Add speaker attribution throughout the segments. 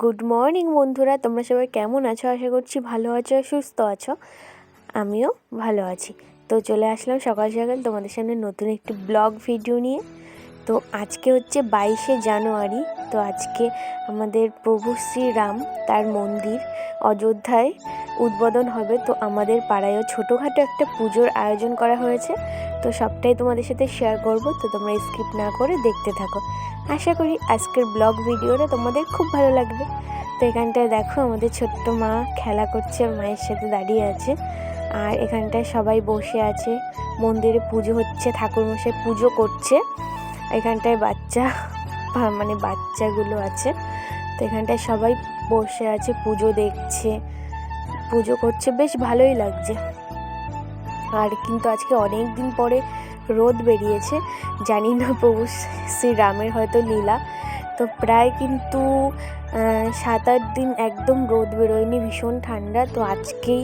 Speaker 1: Good morning বন্ধুরা। তোমরা সবাই কেমন আছো? আশা করছি ভালো আছো সুস্থ আছো। আমিও ভালো আছি। তো চলে আসলাম সকাল সকাল তোমাদের সামনে নতুন একটি ব্লগ ভিডিও নিয়ে। তো আজকে হচ্ছে বাইশে জানুয়ারি। তো আজকে আমাদের প্রভু শ্রীরাম তার মন্দির অযোধ্যায় উদ্বোধন হবে। তো আমাদের পাড়ায়ও ছোটোখাটো একটা পুজোর আয়োজন করা হয়েছে। তো সবটাই তোমাদের সাথে শেয়ার করব, তো তোমরা স্কিপ না করে দেখতে থাকো। আশা করি আজকের ব্লগ ভিডিওটা তোমাদের খুব ভালো লাগবে। তো এখানটায় দেখো আমাদের ছোট্ট মা খেলা করছে মায়ের সাথে দাঁড়িয়ে আছে। আর এখানটায় সবাই বসে আছে। মন্দিরে পুজো হচ্ছে, ঠাকুরমশাই পুজো করছে। এখানটায় বাচ্চা মানে বাচ্চাগুলো আছে। তো এখানটায় সবাই বসে আছে, পুজো দেখছে। পুজো করছে, বেশ ভালোই লাগছে। আর কিন্তু আজকে অনেক দিন পরে রোদ বেরিয়েছে। জানি না প্রভু শ্রীরামের হয়তো লীলা। তো প্রায় কিন্তু সাত আট দিন একদম রোদ বেরোয়নি, ভীষণ ঠান্ডা। তো আজকেই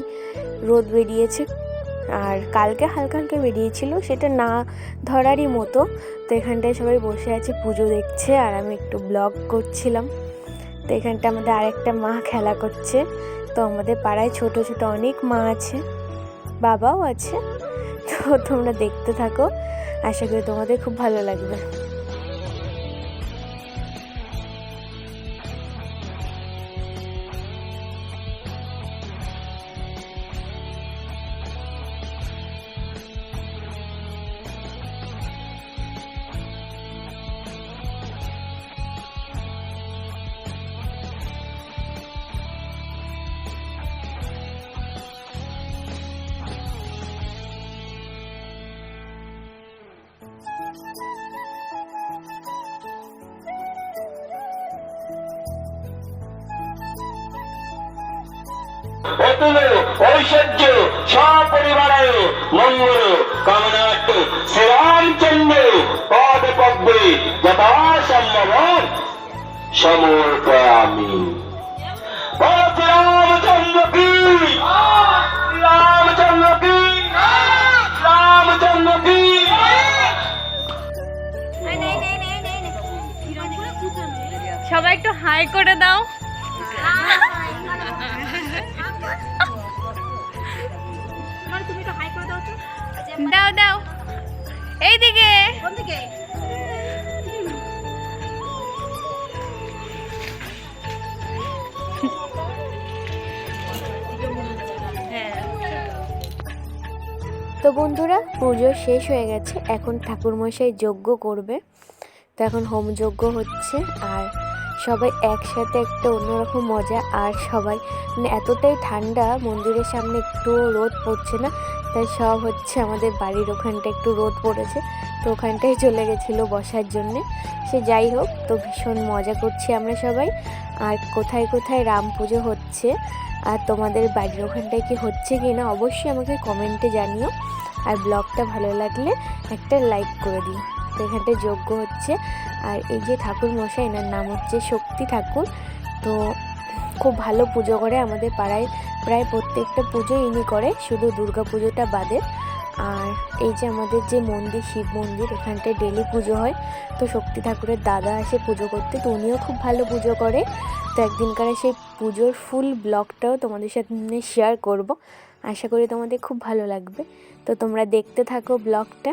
Speaker 1: রোদ বেরিয়েছে। আর কালকে হালকা হালকা বেরিয়েছিল, সেটা না ধরারই মতো। তো এখানটায় সবাই বসে আছে, পুজো দেখছে, আর আমি একটু ব্লগ করছিলাম। তো এখানটা আমাদের আরেকটা মা খেলা করছে। তো আমাদের পাড়ায় ছোট ছোট অনেক মা আছে। বাবাও আছে। তো তোমরা দেখতে থাকো। আশা করি তোমাদের খুব ভালো লাগবে।
Speaker 2: অতুল ঐশ্বর্য সপরিবারে মঙ্গল কামনার্থ শ্রীরামচন্দ্র পদ পদ্মে যথাসম্ভব সমর্পয়ামি কি? রামচন্দ্র কি? রামচন্দ্র কি?
Speaker 3: সবাই একটু হাই করে দাও। দাও দাও। এইদিকে।
Speaker 1: তো বন্ধুরা, পুজো শেষ হয়ে গেছে। এখন ঠাকুরমশাই যজ্ঞ করবে। তো এখন হোম যজ্ঞ হচ্ছে। আর সবাই একসাথে একটা অন্যরকম মজা, আর সবাই মানে এতটাই ঠান্ডা, মন্দিরের সামনে একটু রোদ পড়ছে না, তাই সব হচ্ছে আমাদের বাড়ির ওখানটা একটু রোদ পড়েছে, তো ওখানটায় চলে গেছিল বসার জন্যে। সে যাই হোক, তো ভীষণ মজা করছি আমরা সবাই। আর কোথায় কোথায় রাম পুজো হচ্ছে, আর তোমাদের বাড়ির ওখানটায় কি হচ্ছে কি না, অবশ্যই আমাকে কমেন্টে জানিও। আর ব্লগটা ভালো লাগলে একটা লাইক করে দিও। তো এখানটায় যজ্ঞ হচ্ছে। আর এই যে ঠাকুর মশাই, এনার নাম হচ্ছে শক্তি ঠাকুর। তো খুব ভালো পুজো করে আমাদের পাড়ায়। প্রায় প্রত্যেকটা পুজো ইনি করে, শুধু দুর্গা পুজোটা বাদে। আর এই যে আমাদের যে মন্দির, শিব মন্দির, এখানটায় ডেলি পুজো হয়। তো শক্তি ঠাকুরের দাদা আসে পুজো করতে, তো উনিও খুব ভালো পুজো করে। তো একদিনকার সেই পুজোর ফুল ব্লগটাও তোমাদের সাথে শেয়ার করব। আশা করি তোমাদের খুব ভালো লাগবে। তো তোমরা দেখতে থাকো ব্লগটা।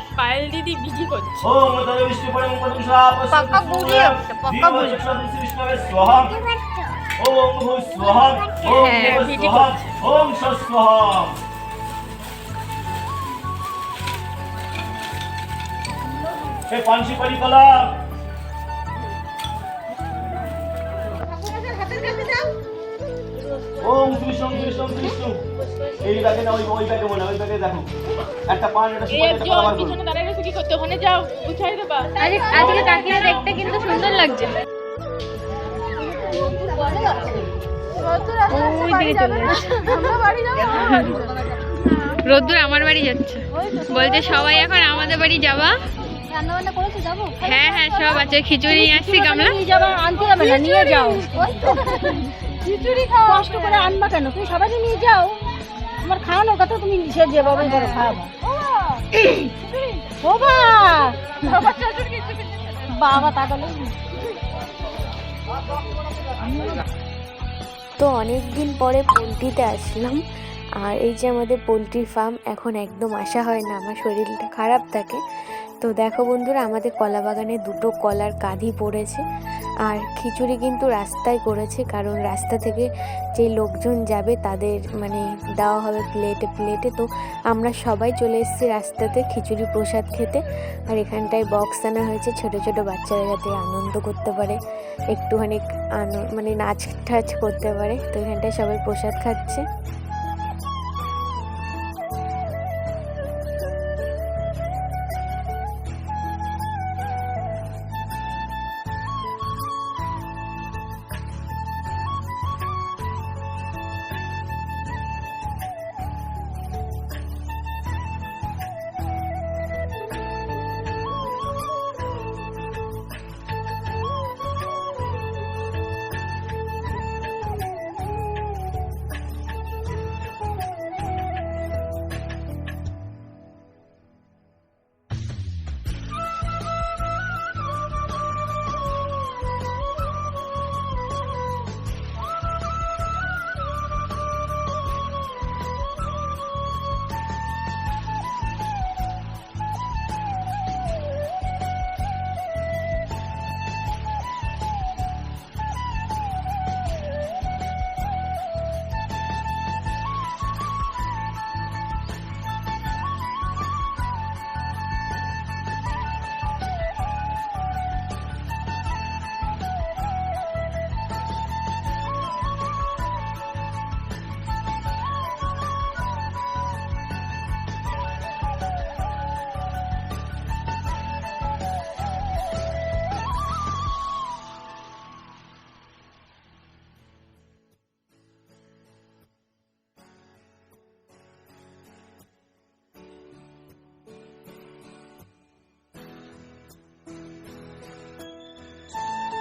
Speaker 3: পায়েল দিদি বিজি করছে
Speaker 2: পাক্কা বুঝে আসছে পাক্কা বুঝে
Speaker 3: হ্যাঁ বিজি
Speaker 2: করছে ওম সস্বহম এ পানসি পারি কলা ওম কৃষ্ণ কৃষ্ণ কৃষ্ণ এই ব্যাগে না ওই ওই ব্যাগে মনে ওই ব্যাগে দেখো। একটা পান এটা
Speaker 3: এই
Speaker 2: সুপারি একটা কলা বার করুন
Speaker 3: পিছনে দাঁড়িয়ে রয়েছে কি করতে? ওখানে যাও গুছাই দেবা।
Speaker 4: আজকে কাকিমা দেখতে কিন্তু সুন্দর লাগছে। ওই দিকে চলে যাচ্ছে রোদ্দুর আমার বাড়ি যাচ্ছে। বলছে সবাই এখন আমাদের বাড়ি যাবা?
Speaker 5: রান্না বান্না করেছ যাব?
Speaker 4: হ্যাঁ হ্যাঁ সব আছে। খিচুড়ি নিয়ে আসছি গামলা
Speaker 5: নিয়ে আনতে যাবে না নিয়ে যাও। খিচুড়ি খাও কষ্ট করে আনবা কেন? তুমি সবাইকে নিয়ে যাও। খাওয়ানোর কথা তুমি যেভাবে করো খাওয়াবা। ও বা বাবা তাকালে
Speaker 1: তো অনেক দিন পরে পোলট্রিতে আসলাম, আর এই যে আমাদের পোলট্রি ফার্ম এখন একদম আসা হয় না, আমার শরীরটা খারাপ থাকে। তো দেখো বন্ধুরা, আমাদের কলা বাগানে দুটো কলার কাঁধি পড়েছে। আর খিচুড়ি কিন্তু রাস্তায় করেছে, কারণ রাস্তা থেকে যে লোকজন যাবে তাদের মানে দেওয়া হবে প্লেটে প্লেটে তো আমরা সবাই চলে এসেছি রাস্তাতে খিচুড়ি প্রসাদ খেতে। আর এখানটায় বক্স আনা হয়েছে, ছোট ছোট বাচ্চারা যাতে আনন্দ করতে পারে, একটুখানি মানে নাচ টাচ করতে পারে। তো এখানটায় সবাই প্রসাদ খাচ্ছে।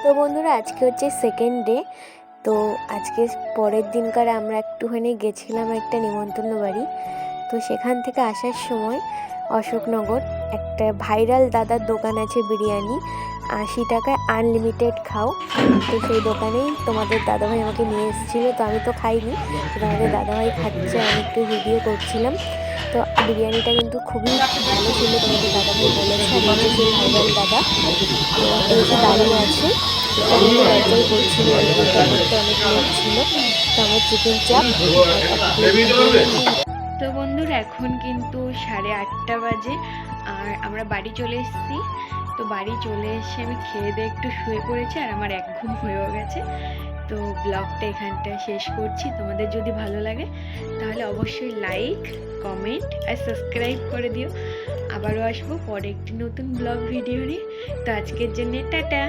Speaker 1: তো বন্ধুরা, আজকে হচ্ছে সেকেন্ড ডে তো আজকে পরের দিনকার আমরা একটুখানি গেছিলাম একটা নিমন্ত্রণ বাড়ি। তো সেখান থেকে আসার সময় অশোকনগর একটা ভাইরাল দাদার দোকান আছে বিরিয়ানি আশি টাকায় আনলিমিটেড খাও। তো সেই দোকানেই তোমাদের দাদাভাই আমাকে নিয়ে এসেছিল, তো আমি তো খাইনি। তোমাদের দাদাভাই খাচ্ছে, আমি একটু ভিডিও করছিলাম। তো বিরিয়ানিটা কিন্তু খুবই ভালো ছিল তোমাদের দাদাভাই বলেছে আমি হচ্ছে সেই ভাইরাল দাদা। এই যে দাঁড়িয়ে আছে, তো করছিল অনেক লোক ছিল। তো আমার চিকেন চাপ
Speaker 4: তো বন্ধুরা, এখন কিন্তু সাড়ে আটটা বাজে, আর আমরা বাড়ি চলে এসেছি। তো বাড়ি চলে এসে আমি খেয়ে দিয়ে একটু শুয়ে পড়েছি, আর আমার এক ঘুম হয়েও গেছে। তো ব্লগটা এখানটায় শেষ করছি। তোমাদের যদি ভালো লাগে, তাহলে অবশ্যই লাইক কমেন্ট আর সাবস্ক্রাইব করে দিও। আবারও আসব পরে একটি নতুন ব্লগ ভিডিও নিয়ে। তো আজকের জন্য টাটা।